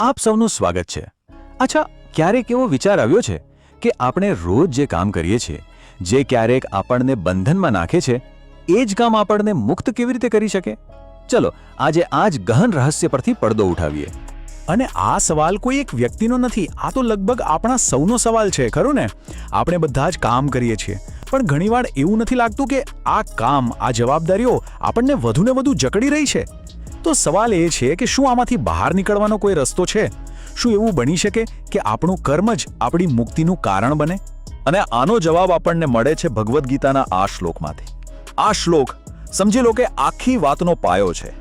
આપ સૌનું સ્વાગત છે. અચ્છા, ક્યારેક એવો વિચાર આવ્યો છે કે આપણે રોજ જે કામ કરીએ છીએ, જે ક્યારેક આપણને બંધનમાં નાખે છે, એ જ કામ આપણને મુક્ત કેવી રીતે કરી શકે? ચલો, આજે આ જ ગહન રહસ્ય પરથી પડદો ઉઠાવીએ. અને આ સવાલ કોઈ એક વ્યક્તિનો નથી, આ તો લગભગ આપણા સૌનો સવાલ છે, ખરું ને? આપણે બધા જ કામ કરીએ છીએ, પણ ઘણીવાર એવું નથી લાગતું કે આ કામ, આ જવાબદારીઓ આપણને વધુને વધુ જકડી રહી છે. તો સવાલ એ છે કે શું આમાંથી બહાર નીકળવાનો કોઈ રસ્તો છે? શું એવું બની શકે કે આપણું કર્મ જ આપણી મુક્તિનું કારણ બને? અને આનો જવાબ આપણને મળે છે ભગવદ્ ગીતાના આ શ્લોકમાંથી. આ શ્લોક સમજી લો કે આખી વાતનો પાયો છે.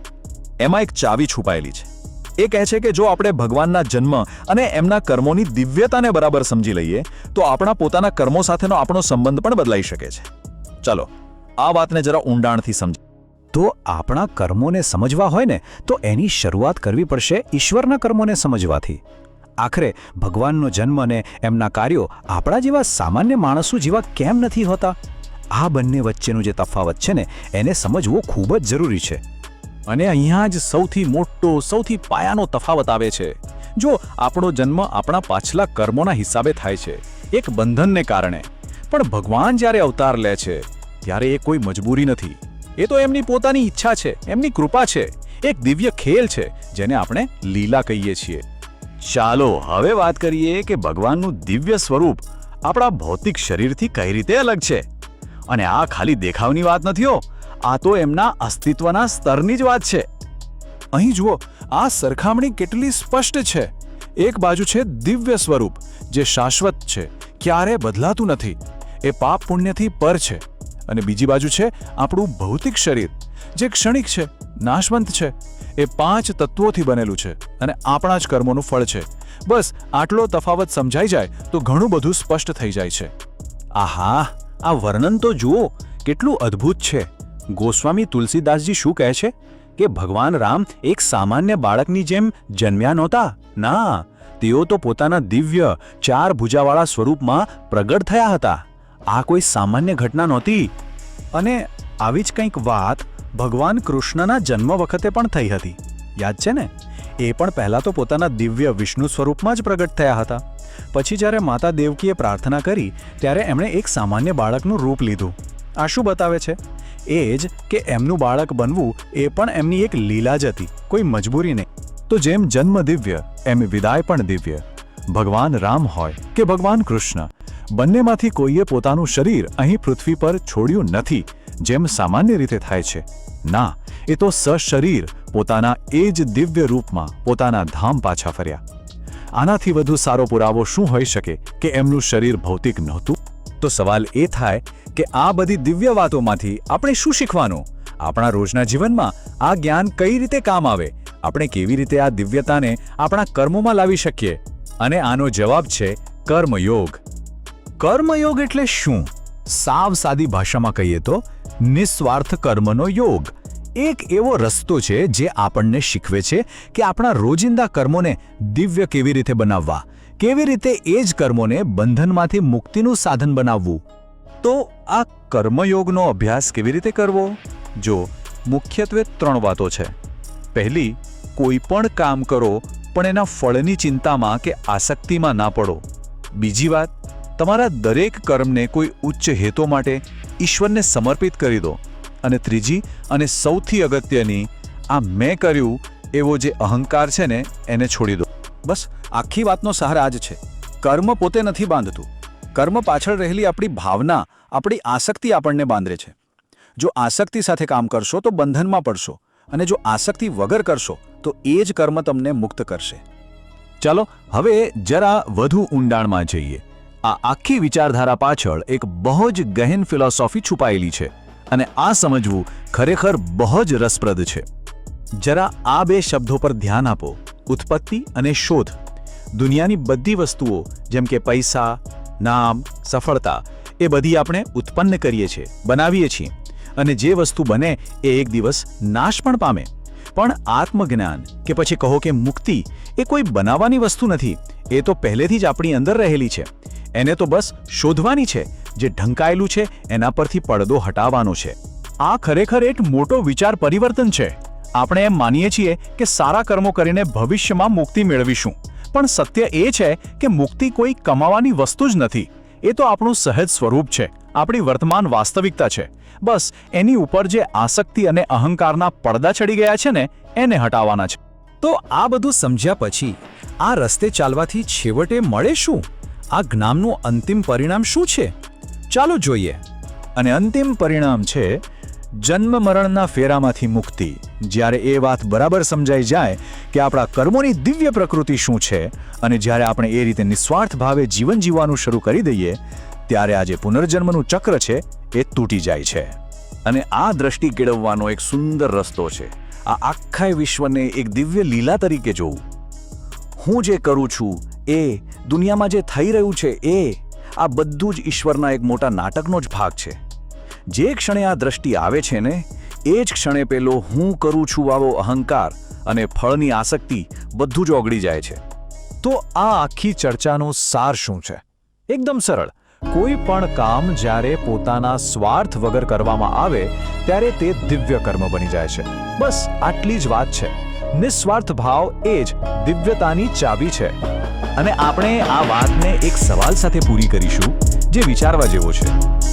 એમાં એક ચાવી છુપાયેલી છે. એ કહે છે કે જો આપણે ભગવાનના જન્મ અને એમના કર્મોની દિવ્યતાને બરાબર સમજી લઈએ, તો આપણા પોતાના કર્મો સાથેનો આપણો સંબંધ પણ બદલાઈ શકે છે. ચાલો, આ વાતને જરા ઊંડાણથી સમજ તો આપણા કર્મોને સમજવા હોય ને, તો એની શરૂઆત કરવી પડશે ઈશ્વરના કર્મોને સમજવાથી. આખરે ભગવાનનો જન્મ અને એમના કાર્યો આપણા જેવા સામાન્ય માણસો જેવા કેમ નથી હોતા? આ બંને વચ્ચેનું જે તફાવત છે ને, એને સમજવો ખૂબ જ જરૂરી છે. અને અહીંયા જ સૌથી મોટો, સૌથી પાયાનો તફાવત આવે છે. જો આપણો જન્મ આપણા પાછલા કર્મોના હિસાબે થાય છે, એક બંધનને કારણે. પણ ભગવાન જ્યારે અવતાર લે છે, ત્યારે એ કોઈ મજબૂરી નથી. એ તો એમની પોતાની ઈચ્છા છે, એમની કૃપા છે. એક દિવ્ય ખેલ છે, જેને આપણે લીલા કહીએ છીએ. ચાલો, હવે વાત કરીએ કે ભગવાનનું દિવ્ય સ્વરૂપ આપણા ભૌતિક શરીરથી કઈ રીતે અલગ છે? અને આ ખાલી દેખાવની વાત નથી હો, આ તો એમના અસ્તિત્વના સ્તરની જ વાત છે. અહીં જુઓ, આ સરખામણી કેટલી સ્પષ્ટ છે. એક બાજુ છે દિવ્ય સ્વરૂપ, જે શાશ્વત છે, ક્યારે બદલાતું નથી. એ પાપ પુણ્યથી પર છે. અને બીજી બાજુ છે આપણું ભૌતિક શરીર, જે ક્ષણિક છે, નાશવંત છે. એ પાંચ તત્વોથી બનેલું છે અને આપણા જ કર્મોનું ફળ છે. બસ, આટલો તફાવત સમજાઈ જાય તો ઘણું બધું સ્પષ્ટ થઈ જાય છે. આહા, આ વર્ણન તો જુઓ, કેટલું અદ્ભુત છે. ગોસ્વામી તુલસીદાસજી શું કહે છે? કે ભગવાન રામ એક સામાન્ય બાળકની જેમ જન્મ્યા નહોતા. ના, તેઓ તો પોતાના દિવ્ય, ચાર ભુજાવાળા સ્વરૂપમાં પ્રગટ થયા હતા. આ કોઈ સામાન્ય ઘટના નહોતી. અને આવી જ કંઈક વાત ભગવાન કૃષ્ણના જન્મ વખતે પણ થઈ હતી. યાદ છે ને? એ પણ પહેલાં તો પોતાના દિવ્ય વિષ્ણુ સ્વરૂપમાં જ પ્રગટ થયા હતા. પછી જ્યારે માતા દેવકીએ પ્રાર્થના કરી, ત્યારે એમણે એક સામાન્ય બાળકનું રૂપ લીધું. આ શું બતાવે છે? એ જ કે એમનું બાળક બનવું એ પણ એમની એક લીલા જ હતી, કોઈ મજબૂરી નહીં. તો જેમ જન્મ દિવ્ય, એમ વિદાય પણ દિવ્ય. ભગવાન રામ હોય કે ભગવાન કૃષ્ણ? બંનેમાંથી કોઈએ પોતાનું શરીર અહીં પૃથ્વી પર છોડ્યું નથી, જેમ સામાન્ય રીતે થાય છે. ના, એ તો સશરીર પોતાના એ જ દિવ્ય રૂપમાં પોતાના ધામ પાછા ફર્યા. આનાથી વધુ સારો પુરાવો શું હોઈ શકે કે એમનું શરીર ભૌતિક નહોતું? તો સવાલ એ થાય કે આ બધી દિવ્ય વાતોમાંથી આપણે શું શીખવાનું? આપણા રોજના જીવનમાં આ જ્ઞાન કઈ રીતે કામ આવે? આપણે કેવી રીતે આ દિવ્યતાને આપણા કર્મોમાં લાવી શકીએ? અને આનો જવાબ છે કર્મયોગ. કર્મયોગ એટલે શું? સાવ સાદી ભાષામાં કહીએ તો, નિસ્વાર્થ કર્મનો યોગ. એક એવો રસ્તો છે જે આપણને શીખવે છે કે આપણા રોજિંદા કર્મોને દિવ્ય કેવી રીતે બનાવવા. કેવી રીતે એ જ કર્મોને બંધનમાંથી મુક્તિનું સાધન બનાવવું. તો આ કર્મયોગનો અભ્યાસ કેવી રીતે કરવો? જો, મુખ્યત્વે ત્રણ વાતો છે. પહેલી, કોઈ પણ કામ કરો, પણ એના ફળની ચિંતામાં કે આસક્તિમાં ના પડો. બીજી વાત તમારા દરેક કર્મને કોઈ ઉચ્ચ હેતો માટે ઈશ્વરને સમર્પિત કરી દો. અને ત્રીજી અને સૌથી અગત્યની, આ મેં કર્યું, એવો જે અહંકાર છે ને, એને છોડી દો. બસ, આખી વાતનો સહાર આ જ છે. કર્મ પોતે નથી બાંધતું. કર્મ પાછળ રહેલી આપણી ભાવના, આપણી આસક્તિ આપણને બાંધે છે. જો આસક્તિ સાથે કામ કરશો તો બંધનમાં પડશો. અને જો આસક્તિ વગર કરશો, તો એ જ કર્મ તમને મુક્ત કરશે. ચાલો, હવે જરા વધુ ઊંડાણમાં જઈએ. આ આખી વિચારધારા પાછળ એક બહુ જ ગહેન ફિલોસોફી છુપાયેલી છે અને આ સમજવું ખરેખર બહુ જ રસપ્રદ છે. જરા આ બે શબ્દો પર ધ્યાન આપો. ઉત્પત્તિ અને શોધ. દુનિયાની બધી વસ્તુઓ, જેમ કે પૈસા, નામ, સફળતા, એ બધી આપણે ઉત્પન્ન કરીએ છીએ, બનાવીએ છીએ. અને જે વસ્તુ બને એ એક દિવસ નાશ પણ પામે. પણ આત્મજ્ઞાન કે પછી કહો કે મુક્તિ એ કોઈ બનાવવાની વસ્તુ નથી. એ તો પહેલેથી જ આપણી અંદર રહેલી છે. એને તો બસ શોધવાની છે. જે ઢંકાયેલું છે, એના પરથી પડદો હટાવવાનો છે. આ ખરેખર એક મોટો વિચાર પરિવર્તન છે. આપણે એમ માનીએ છીએ કે સારા કર્મો કરીને ભવિષ્યમાં મુક્તિ મેળવીશું. પણ સત્ય એ છે કે મુક્તિ કોઈ કમાવાની વસ્તુ જ નથી. એ તો આપણું સહજ સ્વરૂપ છે. આપણી વર્તમાન વાસ્તવિકતા છે. બસ, એની ઉપર જે આસક્તિ અને અહંકારના પડદા ચડી ગયા છે ને, એને હટાવવાના છે. તો આ બધું સમજ્યા પછી આ રસ્તે ચાલવાથી છેવટે મળે શું? આ જ્ઞાનનું અંતિમ પરિણામ શું છે? ચાલો જોઈએ. અને અંતિમ પરિણામ છે, જન્મ મરણના ફેરામાંથી મુક્તિ. જ્યારે એ વાત બરાબર સમજાઈ જાય કે આપણા કર્મોની દિવ્ય પ્રકૃતિ શું છે અને જ્યારે આપણે એ રીતે નિસ્વાર્થ ભાવે જીવન જીવવાનું શરૂ કરી દઈએ, ત્યારે આ પુનર્જન્મનું ચક્ર છે, એ તૂટી જાય છે. અને આ દ્રષ્ટિ કેળવવાનો એક સુંદર રસ્તો છે. આ આખા વિશ્વને એક દિવ્ય લીલા તરીકે જોવું. હું જે કરું છું, એ દુનિયામાં જે થઈ રહ્યું છે, એ આ બધું જ ઈશ્વરના એક મોટા નાટકનો જ ભાગ છે. જે ક્ષણે આ દ્રષ્ટિ આવે છે ને, એ જ ક્ષણે પેલો હું કરું છું આવો અહંકાર અને ફળની આસક્તિ બધું જ ઓગળી જાય છે. તો આ આખી ચર્ચાનો સાર શું છે? એકદમ સરળ. કોઈ પણ કામ જ્યારે પોતાના સ્વાર્થ વગર કરવામાં આવે, ત્યારે તે દિવ્ય કર્મ બની જાય છે. બસ આટલી જ વાત છે. નિસ્વાર્થ ભાવ એ જ દિવ્યતાની ચાવી છે. અને આપણે આ વાતને એક સવાલ સાથે પૂરી કરીશું, જે વિચારવા જેવો છે.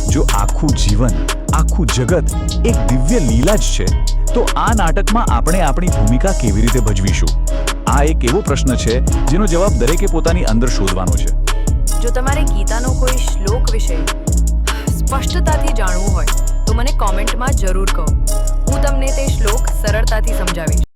જો આખું જીવન, આખું જગત એક દિવ્ય લીલા જ છે, તો આ નાટકમાં આપણે આપણી ભૂમિકા કેવી રીતે ભજવીશું? આ એક એવો પ્રશ્ન છે, જેનો જવાબ દરેકે પોતાની અંદર શોધવાનો છે. જો તમારે ગીતાનો કોઈ શ્લોક વિશે સ્પષ્ટતાથી જાણવું હોય, તો મને કોમેન્ટમાં જરૂર કહો. હું તમને તે શ્લોક સરળતાથી સમજાવીશ.